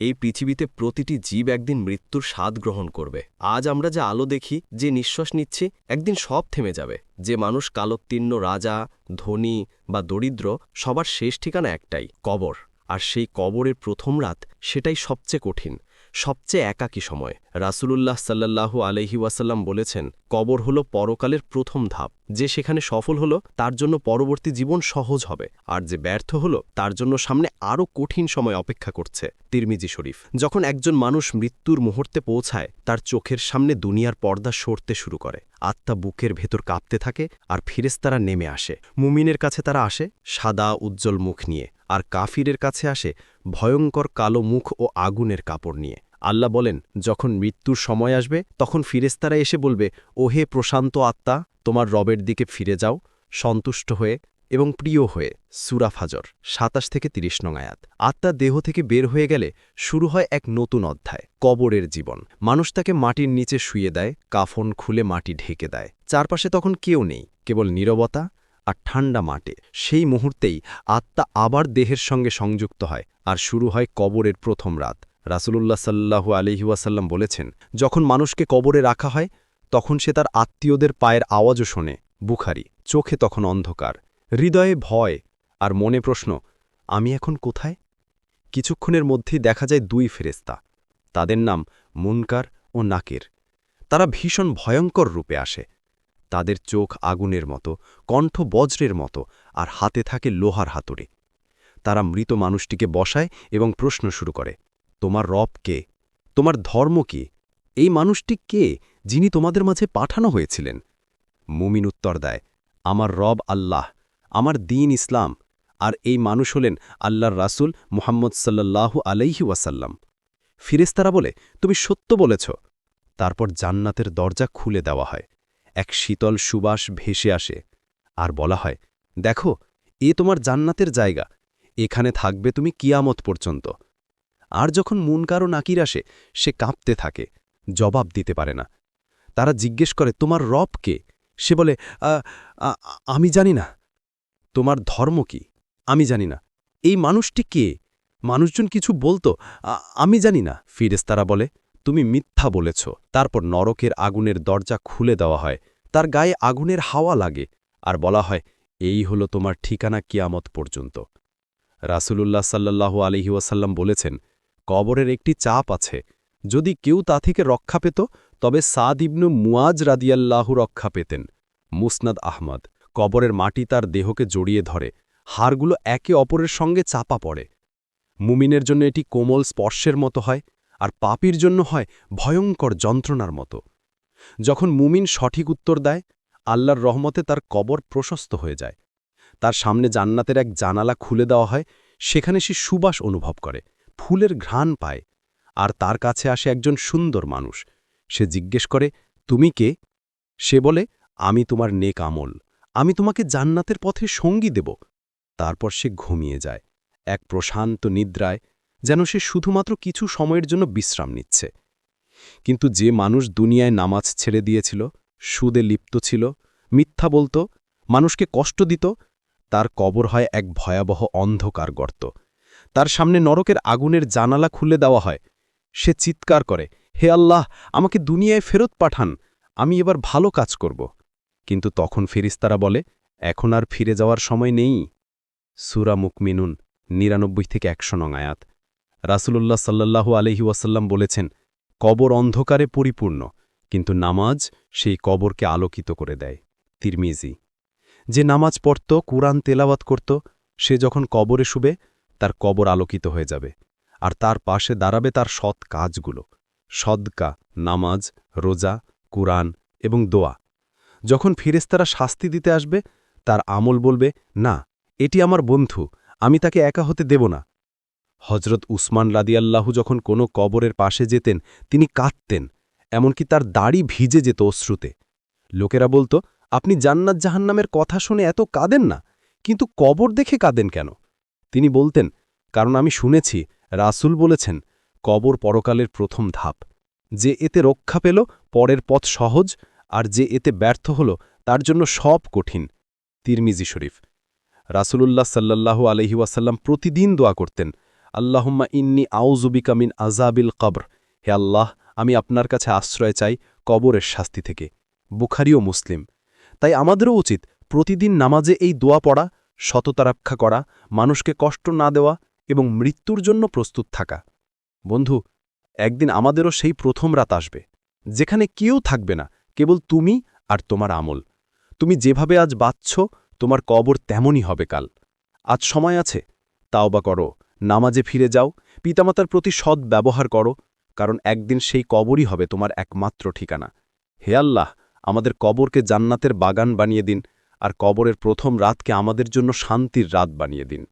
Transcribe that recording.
এই পৃথিবীতে প্রতিটি জীব একদিন মৃত্যুর স্বাদ গ্রহণ করবে। আজ আমরা যে আলো দেখি, যে নিঃশ্বাস নিচ্ছি, একদিন সব থেমে যাবে। যে মানুষ কালোত্তীর্ণ রাজা, ধনী বা দরিদ্র, সবার শেষ ঠিকানা একটাই, কবর। আর সেই কবরের প্রথম রাত সেটাই সবচেয়ে কঠিন, সবচেয়ে একাকী সময়। রাসূলুল্লাহ সাল্লাল্লাহু আলহি ওয়াসাল্লাম বলেছেন কবর হল পরকালের প্রথম ধাপ। যে সেখানে সফল হল, তার জন্য পরবর্তী জীবন সহজ হবে। আর যে ব্যর্থ হল, তার জন্য সামনে আরও কঠিন সময় অপেক্ষা করছে, তিরমিজি শরীফ। যখন একজন মানুষ মৃত্যুর মুহূর্তে পৌঁছায়, তার চোখের সামনে দুনিয়ার পর্দা সরতে শুরু করে। আত্মা বুকের ভেতর কাঁপতে থাকে আর ফিরেস্তারা নেমে আসে। মুমিনের কাছে তারা আসে, সাদা, উজ্জ্বল মুখ নিয়ে। আর কাফিরের কাছে আসে, ভয়ঙ্কর কালো মুখ ও আগুনের কাপড় নিয়ে। আল্লাহ বলেন, যখন মৃত্যুর সময় আসবে, তখন ফিরেস্তারা এসে বলবে ওহে প্রশান্ত আত্মা, তোমার রবের দিকে ফিরে যাও, সন্তুষ্ট হয়ে এবং প্রিয় হয়ে। সুরা ফাজর, সাতাশ থেকে তিরিশ নং আয়াত। আত্মা দেহ থেকে বের হয়ে গেলে শুরু হয় এক নতুন অধ্যায়, কবরের জীবন। মানুষ তাকে মাটির নিচে শুয়ে দেয়, কাফন খুলে মাটি ঢেকে দেয়। চারপাশে তখন কেউ নেই, কেবল নীরবতা আর ঠান্ডা মাটে। সেই মুহূর্তেই আত্মা আবার দেহের সঙ্গে সংযুক্ত হয়, আর শুরু হয় কবরের প্রথম রাত। রাসুলুল্লাহ সাল্লাহু আলিহাসাল্লাম বলেছেন, যখন মানুষকে কবরে রাখা হয়, তখন সে তার আত্মীয়দের পায়ের আওয়াজও শোনে, বুখারি, চোখে তখন অন্ধকার, হৃদয়ে ভয় আর মনে প্রশ্ন, আমি এখন কোথায়? কিছুক্ষণের মধ্যেই দেখা যায় দুই ফেরেস্তা তাদের নাম মুনকার ও নাকের। তারা ভীষণ ভয়ঙ্কর রূপে আসে। তাদের চোখ আগুনের মতো, কণ্ঠ বজ্রের মতো আর হাতে থাকে লোহার হাতুড়ে। তারা মৃত মানুষটিকে বসায় এবং প্রশ্ন শুরু করে তোমার রব কে? তোমার ধর্ম কি? এই মানুষটি কে যিনি তোমাদের মাঝে পাঠানো হয়েছিলেন? মুমিন উত্তর দেয়, আমার রব আল্লাহ, আমার দিন ইসলাম, আর এই মানুষ হলেন আল্লাহর রাসুল মুহাম্মদ সাল্লাল্লাহু আলাইহি ওয়াসাল্লাম। ফিরেস্তারা বলে, তুমি সত্য বলেছ। তারপর জান্নাতের দরজা খুলে দেওয়া হয়। এক শীতল সুবাস ভেসে আসে। আর বলা হয়, দেখো, এ তোমার জান্নাতের জায়গা। এখানে থাকবে তুমি কিয়ামত পর্যন্ত। আর যখন মুনকারও নাকির আসে সে কাঁপতে থাকে জবাব দিতে পারে না। তারা জিজ্ঞেস করে তোমার রব কে? সে বলে "আ, আ, আমি জানি না। তোমার ধর্ম কি? আমি জানি না। এই মানুষটি কে? মানুষজন কিছু বলতো। আমি জানি না। ফিরেস্তারা বলে তুমি মিথ্যা বলেছ। তারপর নরকের আগুনের দরজা খুলে দেওয়া হয়। তার গায়ে আগুনের হাওয়া লাগে আর বলা হয় এই হলো তোমার ঠিকানা কিয়ামত পর্যন্ত। রাসূলুল্লাহ সাল্লাল্লাহু আলহি ওয়াসাল্লাম বলেছেন কবরের একটি চাপ আছে। যদি কেউ তা থেকে রক্ষা পেত, তবে সাদ ইবনু মুয়াজ রাদিয়াল্লাহু রক্ষা পেতেন। মুসনাদ আহমদ, কবরের মাটি তার দেহকে জড়িয়ে ধরে, হাড়গুলো একে অপরের সঙ্গে চাপা পড়ে। মুমিনের জন্য এটি কোমল স্পর্শের মতো হয়, আর পাপির জন্য হয় ভয়ঙ্কর যন্ত্রণার মতো। যখন মুমিন সঠিক উত্তর দেয়, আল্লাহর রহমতে তার কবর প্রশস্ত হয়ে যায়। তার সামনে জান্নাতের এক জানালা খুলে দেওয়া হয়, সেখানে সে সুবাস অনুভব করে। ফুলের ঘ্রাণ পায়, আর তার কাছে আসে একজন সুন্দর মানুষ। সে জিজ্ঞেস করে, তুমি কে? সে বলে, আমি তোমার নেক আমল। আমি তোমাকে জান্নাতের পথে সঙ্গী দেব। তারপর সে ঘুমিয়ে যায়, এক প্রশান্ত নিদ্রায়, যেন সে শুধুমাত্র কিছু সময়ের জন্য বিশ্রাম নিচ্ছে। কিন্তু যে মানুষ দুনিয়ায় নামাজ ছেড়ে দিয়েছিল, সুদে লিপ্ত ছিল, মিথ্যা বলতো, মানুষকে কষ্ট দিত, তার কবর হয় এক ভয়াবহ অন্ধকার গর্ত। তার সামনে নরকের আগুনের জানালা খুলে দেওয়া হয়। সে চিৎকার করে, হে আল্লাহ, আমাকে দুনিয়ায় ফেরত পাঠান, আমি এবার ভালো কাজ করব। কিন্তু তখন ফেরিস্তারা বলে, এখন আর ফিরে যাওয়ার সময় নেই। সুরা মুকমিনুন, নিরানব্বই থেকে একশো নং আয়াত। রাসুলুল্লাহ সাল্লাহু আলহি ওয়াসাল্লাম বলেছেন, কবর অন্ধকারে পরিপূর্ণ, কিন্তু নামাজ সেই কবরকে আলোকিত করে দেয়। তিরমিজি, যে নামাজ পড়ত, কুরআন তেলাওয়াত করত, সে যখন কবরে শুবে তার কবর আলোকিত হয়ে যাবে, আর তার পাশে দাঁড়াবে তার সৎ কাজগুলো, সদকা, নামাজ, রোজা, কুরআন এবং দোয়া। যখন ফিরেস্তারা শাস্তি দিতে আসবে, তার আমল বলবে, না, এটি আমার বন্ধু, আমি তাকে একা হতে দেব না। হজরত উসমান রাদিয়াল্লাহু যখন কোনো কবরের পাশে যেতেন, তিনি কাঁদতেন, এমনকি তার দাড়ি ভিজে যেত অশ্রুতে। লোকেরা বলতো, আপনি জান্নাত জাহান্নামের কথা শুনে এত কাঁদেন না, কিন্তু কবর দেখে কাঁদেন কেন? তিনি বলতেন, কারণ আমি শুনেছি, রাসূল বলেছেন, কবর পরকালের প্রথম ধাপ। যে এতে রক্ষা পেল, পরের পথ সহজ, আর যে এতে ব্যর্থ হল, তার জন্য সব কঠিন। তিরমিজি শরীফ। রাসূলুল্লাহ সাল্লাল্লাহু আলহি ওয়াসাল্লাম প্রতিদিন দোয়া করতেন, আল্লাহুম্মা ইন্নি আউজুবিকা মিন আজাবিল কবর। হে আল্লাহ, আমি আপনার কাছে আশ্রয় চাই কবরের শাস্তি থেকে। বুখারি ও মুসলিম। তাই আমাদেরও উচিত প্রতিদিন নামাজে এই দোয়া পড়া সততা রক্ষা করা, মানুষকে কষ্ট না দেওয়া এবং মৃত্যুর জন্য প্রস্তুত থাকা। বন্ধু, একদিন আমাদেরও সেই প্রথম রাত আসবে, যেখানে কেউ থাকবে না, কেবল তুমি আর তোমার আমল। তুমি যেভাবে আজ বাঁচছ, তোমার কবর তেমনই হবে কাল। আজ সময় আছে তাও বা করো, নামাজে ফিরে যাও, পিতামাতার প্রতি সৎ ব্যবহার করো, কারণ একদিন সেই কবরই হবে তোমার একমাত্র ঠিকানা। হে আল্লাহ, আমাদের কবরকে জান্নাতের বাগান বানিয়ে দিন আর কবরের প্রথম রাতকে আমাদের জন্য শান্তির রাত বানিয়ে দিন।